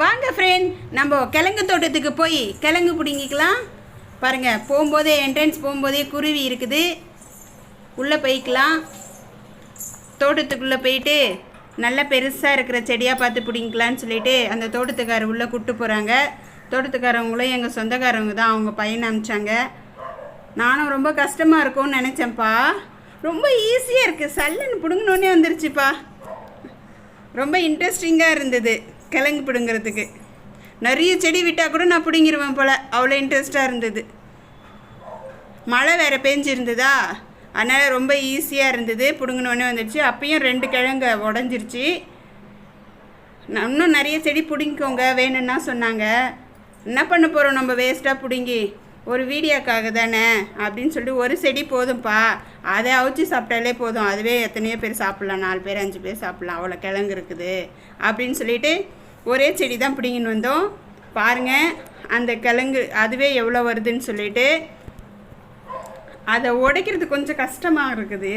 வாங்க ஃப்ரெண்ட் நம்ம கிழங்கு தோட்டத்துக்கு போய் கிழங்கு பிடுங்கிக்கலாம். பாருங்கள் போகும்போதே என்ட்ரன்ஸ் போகும்போதே குருவி இருக்குது. உள்ளே போய்க்கலாம். தோட்டத்துக்குள்ளே போயிட்டு நல்ல பெருசாக இருக்கிற செடியாக பார்த்து பிடிங்கலான்னு சொல்லிட்டு அந்த தோட்டத்துக்காரர் உள்ளே கூப்பிட்டு போகிறாங்க தோட்டத்துக்காரவங்களும் எங்கள் சொந்தக்காரவங்க தான் அவங்க பையனை அமிச்சாங்க. நானும் ரொம்ப கஷ்டமாக இருக்கும்னு நினச்சேன்ப்பா. ரொம்ப ஈஸியாக இருக்குது சல்லுன்னு பிடுங்கணுன்னே வந்துருச்சுப்பா. ரொம்ப இன்ட்ரெஸ்டிங்காக இருந்தது. கிழங்கு பிடுங்கிறதுக்கு. நிறைய செடி விட்டால் கூட நான் பிடுங்கிருவேன் போல். அவ்வளோ இன்ட்ரெஸ்ட்டாக இருந்தது. மழை வேறு பேஞ்சிருந்ததா? அதனால் ரொம்ப ஈஸியாக இருந்தது. பிடுங்கினோடனே வந்துடுச்சு. அப்பயும் ரெண்டு கிழங்கு உடஞ்சிருச்சு. நான் இன்னும் நிறைய செடி பிடுங்கிக்கோங்க. வேணும்னா சொன்னாங்க. என்ன பண்ண போகிறோம் நம்ம வேஸ்ட்டாக பிடுங்கி? ஒரு வீடியோக்காக தானே? அப்படின்னு சொல்லிட்டு ஒரு செடி போதும்ப்பா அதை அவிச்சு சாப்பிட்டாலே போதும். அதுவே எத்தனையோ பேர் சாப்பிட்லாம். நாலு பேர் அஞ்சு பேர் சாப்பிட்லாம். அவ்வளோ கிழங்கு இருக்குது. அப்படின்னு சொல்லிட்டு ஒரே செடி தான் பிடிங்கின்னு வந்தோம். பாருங்கள் அந்த கிழங்கு அதுவே எவ்வளோ வருதுன்னு சொல்லிட்டு. அதை உடைக்கிறது கொஞ்சம் கஷ்டமாக இருக்குது.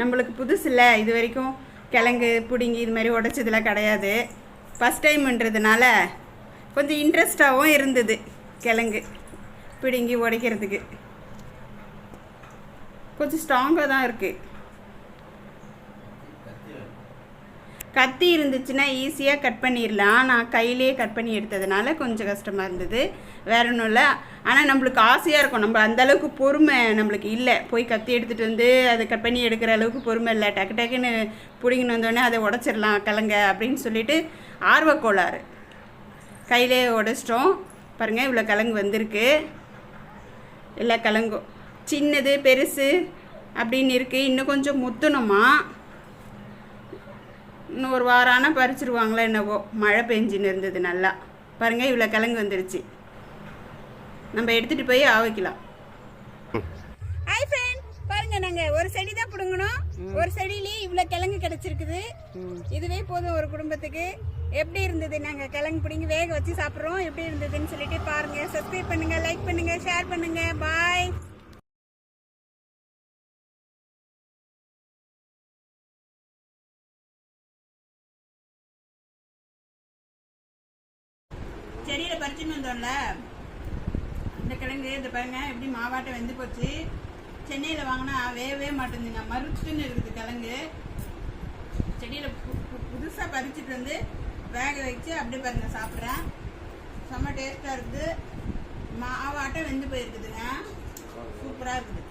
நம்மளுக்கு புதுசு இல்லை இது வரைக்கும் கிழங்கு பிடுங்கி இது மாதிரி உடைச்சதெல்லாம் கிடையாது. ஃபஸ்ட் டைம்ன்றதுனால கொஞ்சம் இன்ட்ரெஸ்டாகவும் இருந்தது கிழங்கு பிடுங்கி உடைக்கிறதுக்கு. கொஞ்சம் ஸ்ட்ராங்காக தான் இருக்குது கத்தி இருந்துச்சுன்னா ஈஸியாக கட் பண்ணிடலாம் நான் கையிலே கட் பண்ணி எடுத்ததுனால கொஞ்சம் கஷ்டமாக இருந்தது. வேற ஒன்றும் இல்லை. ஆனால் நம்மளுக்கு ஆசையாக இருக்கும். நம்ம அந்தளவுக்கு பொறுமை நம்மளுக்கு இல்லை. போய் கத்தி எடுத்துகிட்டு வந்து அதை கட் பண்ணி எடுக்கிற அளவுக்கு பொறுமை இல்லை. டக்கு டக்குன்னு பிடிங்கின்னு வந்தோடனே அதை உடச்சிடலாம் கலங்க அப்படின்னு சொல்லிட்டு ஆர்வக்கோளாறு. கையிலே உடச்சிட்டோம். பாருங்கள் இவ்வளோ கிழங்கு வந்திருக்கு. எல்லா கிழங்கும் சின்னது பெருசு அப்படின்னு இருக்குது இன்னும் கொஞ்சம் முத்தணுமா? இன்னும் ஒரு வாரம் ஆனால் பறிச்சிருவாங்களா என்னவோ. மழை பெஞ்சின்னு இருந்தது நல்லா. பாருங்கள் இவ்வளோ கிழங்கு வந்துருச்சு. நம்ம எடுத்துகிட்டு போய் ஆவைக்கலாம். ஹாய் ஃப்ரெண்ட் பாருங்க நாங்க ஒரு செடி தான் பிடுங்கணும் ஒரு செடியிலே இவ்வளோ கிழங்கு கிடைச்சிருக்குது. இதுவே போதும் ஒரு குடும்பத்துக்கு. எப்படி இருந்தது நாங்க கிழங்கு பிடிங்கி வேக வச்சு சாப்பிட்றோம்? எப்படி இருந்ததுன்னு சொல்லிட்டு பாருங்க. சப்ஸ்கிரைப் பண்ணுங்க லைக் பண்ணுங்க ஷேர் பண்ணுங்க. பாய் செடியில பறிச்சுன்னு வந்தோம்ல. இந்த கிழங்கு இந்த பாருங்க எப்படி மாவாட்டை வெந்து போச்சு. சென்னையில் வாங்கினா வேகவே மாட்டேங்குங்க மறுத்துன்னு இருக்குது கிழங்கு. செடியில் புதுசாக பறிச்சுட்டு வந்து வேக வச்சு அப்படியே பாருங்க சாப்பிட்றேன். செம்ம டேஸ்ட்டாக இருக்குது. மாவாட்டம் வெந்து போயிருக்குதுங்க. சூப்பராக இருக்குது.